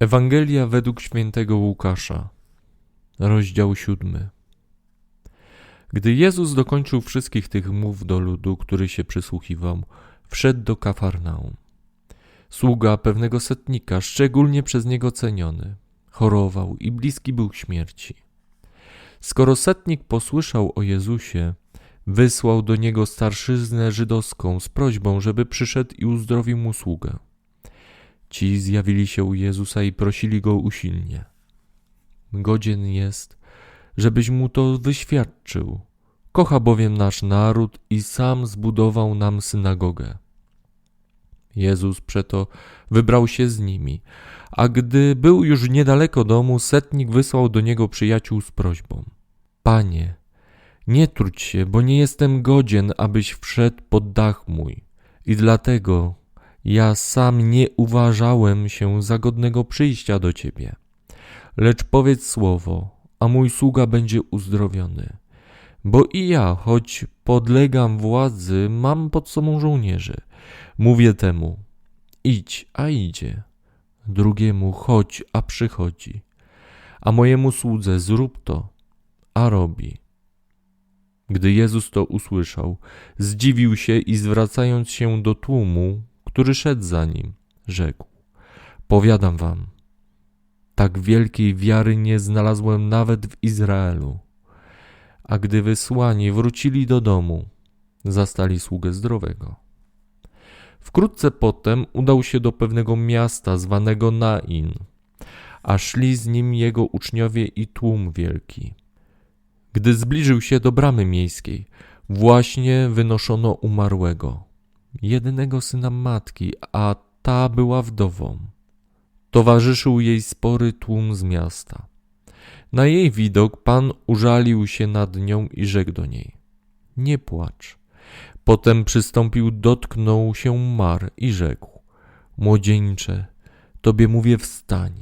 Ewangelia według świętego Łukasza, rozdział siódmy. Gdy Jezus dokończył wszystkich tych mów do ludu, który się przysłuchiwał, wszedł do Kafarnaum. Sługa pewnego setnika, szczególnie przez niego ceniony, chorował i bliski był śmierci. Skoro setnik posłyszał o Jezusie, wysłał do niego starszyznę żydowską z prośbą, żeby przyszedł i uzdrowił mu sługę. Ci zjawili się u Jezusa i prosili go usilnie. Godzien jest, żebyś mu to wyświadczył. Kocha bowiem nasz naród i sam zbudował nam synagogę. Jezus przeto wybrał się z nimi, a gdy był już niedaleko domu, setnik wysłał do niego przyjaciół z prośbą: Panie, nie trudź się, bo nie jestem godzien, abyś wszedł pod dach mój. I dlatego ja sam nie uważałem się za godnego przyjścia do ciebie. Lecz powiedz słowo, a mój sługa będzie uzdrowiony. Bo i ja, choć podlegam władzy, mam pod sobą żołnierzy. Mówię temu, idź, a idzie. Drugiemu, chodź, a przychodzi. A mojemu słudze, zrób to, a robi. Gdy Jezus to usłyszał, zdziwił się i zwracając się do tłumu, który szedł za nim, rzekł: Powiadam wam, tak wielkiej wiary nie znalazłem nawet w Izraelu. A gdy wysłani wrócili do domu, zastali sługę zdrowego. Wkrótce potem udał się do pewnego miasta zwanego Nain, a szli z nim jego uczniowie i tłum wielki. Gdy zbliżył się do bramy miejskiej, właśnie wynoszono umarłego jedynego syna matki, a ta była wdową. Towarzyszył jej spory tłum z miasta. Na jej widok pan użalił się nad nią i rzekł do niej: Nie płacz. Potem przystąpił, dotknął się mar i rzekł: Młodzieńcze, tobie mówię wstań.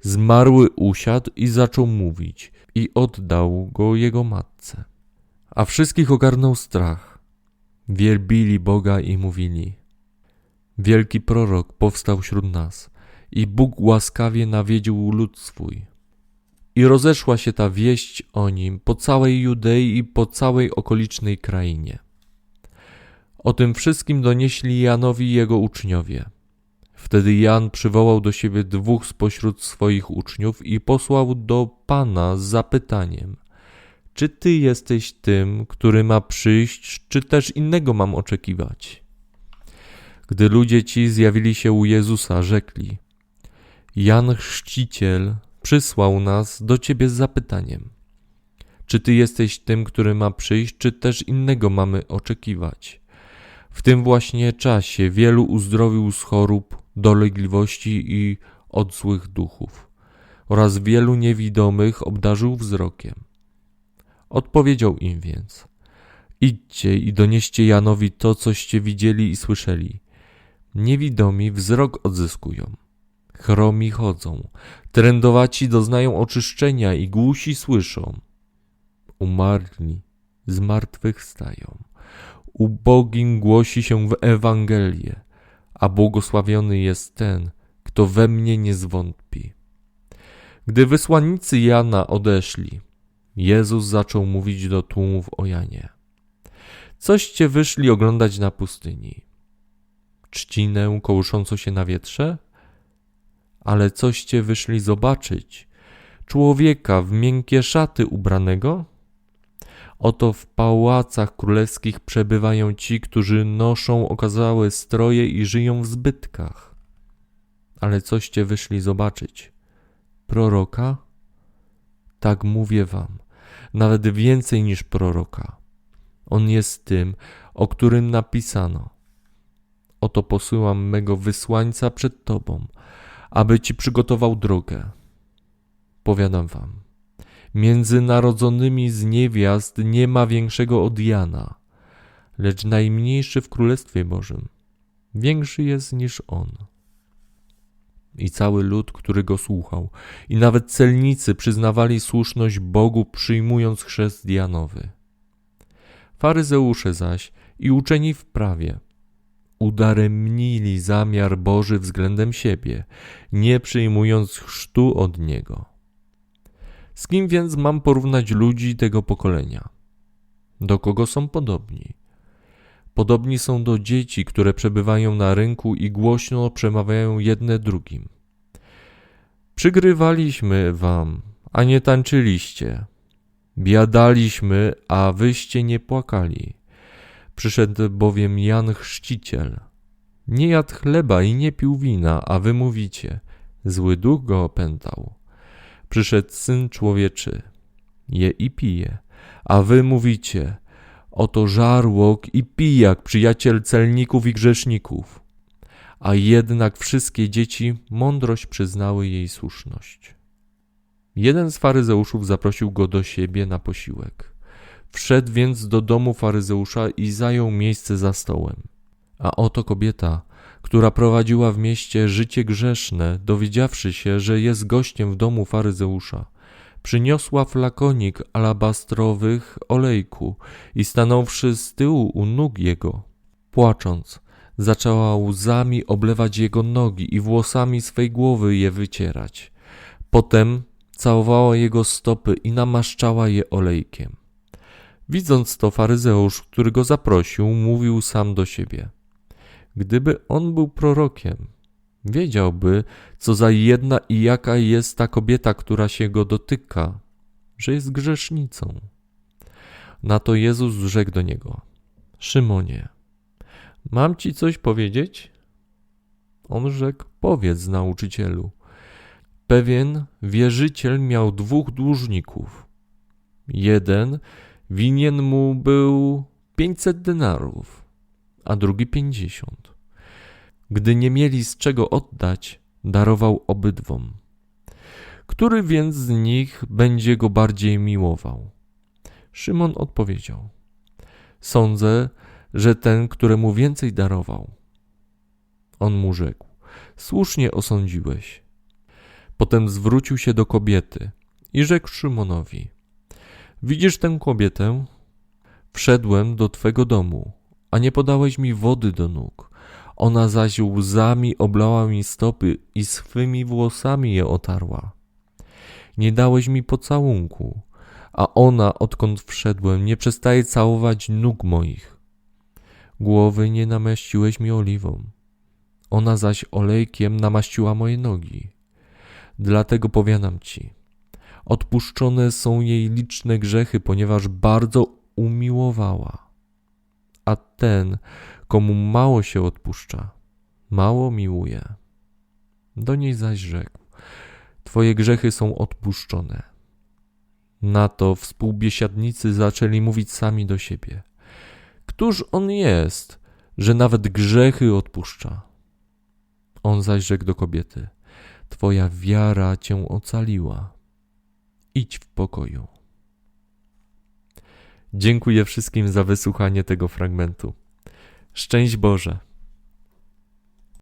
Zmarły usiadł i zaczął mówić, i oddał go jego matce. A wszystkich ogarnął strach wielbili Boga i mówili: Wielki prorok powstał wśród nas, i Bóg łaskawie nawiedził lud swój. I rozeszła się ta wieść o nim po całej Judei i po całej okolicznej krainie. O tym wszystkim donieśli Janowi jego uczniowie. Wtedy Jan przywołał do siebie dwóch spośród swoich uczniów i posłał do Pana z zapytaniem: czy ty jesteś tym, który ma przyjść, czy też innego mam oczekiwać? Gdy ludzie ci zjawili się u Jezusa, rzekli: Jan Chrzciciel przysłał nas do ciebie z zapytaniem: Czy ty jesteś tym, który ma przyjść, czy też innego mamy oczekiwać? W tym właśnie czasie wielu uzdrowił z chorób, dolegliwości i od złych duchów, oraz wielu niewidomych obdarzył wzrokiem. Odpowiedział im więc: Idźcie i donieście Janowi to, coście widzieli i słyszeli. Niewidomi wzrok odzyskują, chromi chodzą, trędowaci doznają oczyszczenia i głusi słyszą. Umarli z martwych stają. Ubogim głosi się w Ewangelię, a błogosławiony jest ten, kto we mnie nie zwątpi. Gdy wysłannicy Jana odeszli, Jezus zaczął mówić do tłumów o Janie. Coście wyszli oglądać na pustyni? Trzcinę kołyszącą się na wietrze? Ale coście wyszli zobaczyć? Człowieka w miękkie szaty ubranego? Oto w pałacach królewskich przebywają ci, którzy noszą okazałe stroje i żyją w zbytkach. Ale coście wyszli zobaczyć? Proroka? Tak mówię wam nawet więcej niż proroka. On jest tym, o którym napisano. Oto posyłam mego wysłańca przed Tobą, aby Ci przygotował drogę. Powiadam Wam, między narodzonymi z niewiast nie ma większego od Jana, lecz najmniejszy w Królestwie Bożym większy jest niż on i cały lud, który go słuchał, i nawet celnicy przyznawali słuszność Bogu, przyjmując chrzest. Faryzeusze zaś i uczeni w prawie udaremnili zamiar Boży względem siebie, nie przyjmując chrztu od Niego. Z kim więc mam porównać ludzi tego pokolenia? Do kogo są podobni? Podobni są do dzieci, które przebywają na rynku i głośno przemawiają jedne drugim. Przygrywaliśmy wam, a nie tańczyliście. Biadaliśmy, a wyście nie płakali. Przyszedł bowiem Jan Chrzciciel. Nie jadł chleba i nie pił wina, a wy mówicie, zły duch go opętał. Przyszedł Syn Człowieczy, je i pije, a wy mówicie, oto żarłok i pijak, przyjaciel celników i grzeszników. A jednak wszystkie dzieci mądrość przyznały jej słuszność. Jeden z faryzeuszów zaprosił go do siebie na posiłek. Wszedł więc do domu faryzeusza i zajął miejsce za stołem. A oto kobieta, która prowadziła w mieście życie grzeszne, dowiedziawszy się, że jest gościem w domu faryzeusza, przyniosła flakonik alabastrowych olejku i stanąwszy z tyłu u nóg jego, płacząc, zaczęła łzami oblewać jego nogi i włosami swej głowy je wycierać. Potem całowała jego stopy i namaszczała je olejkiem. Widząc to, faryzeusz, który go zaprosił, mówił sam do siebie: Gdyby on był prorokiem, wiedziałby, co za jedna i jaka jest ta kobieta, która się go dotyka, że jest grzesznicą. Na to Jezus rzekł do niego: Szymonie, mam ci coś powiedzieć? On rzekł: Powiedz, nauczycielu. Pewien wierzyciel miał dwóch dłużników. Jeden winien mu był pięćset denarów, a drugi pięćdziesiąt. Gdy nie mieli z czego oddać, darował obydwom. Który więc z nich będzie go bardziej miłował? Szymon odpowiedział: Sądzę, że ten, któremu więcej darował. On mu rzekł: Słusznie osądziłeś. Potem zwrócił się do kobiety i rzekł Szymonowi: Widzisz tę kobietę? Wszedłem do twego domu, a nie podałeś mi wody do nóg. Ona zaś łzami oblała mi stopy i swymi włosami je otarła. Nie dałeś mi pocałunku, a ona, odkąd wszedłem, nie przestaje całować nóg moich. Głowy nie namaściłeś mi oliwą, ona zaś olejkiem namaściła moje nogi. Dlatego powiadam ci, odpuszczone są jej liczne grzechy, ponieważ bardzo umiłowała. A ten, komu mało się odpuszcza, mało miłuje. Do niej zaś rzekł: Twoje grzechy są odpuszczone. Na to współbiesiadnicy zaczęli mówić sami do siebie: Któż on jest, że nawet grzechy odpuszcza? On zaś rzekł do kobiety: Twoja wiara cię ocaliła. Idź w pokoju. Dziękuję wszystkim za wysłuchanie tego fragmentu. Szczęść Boże.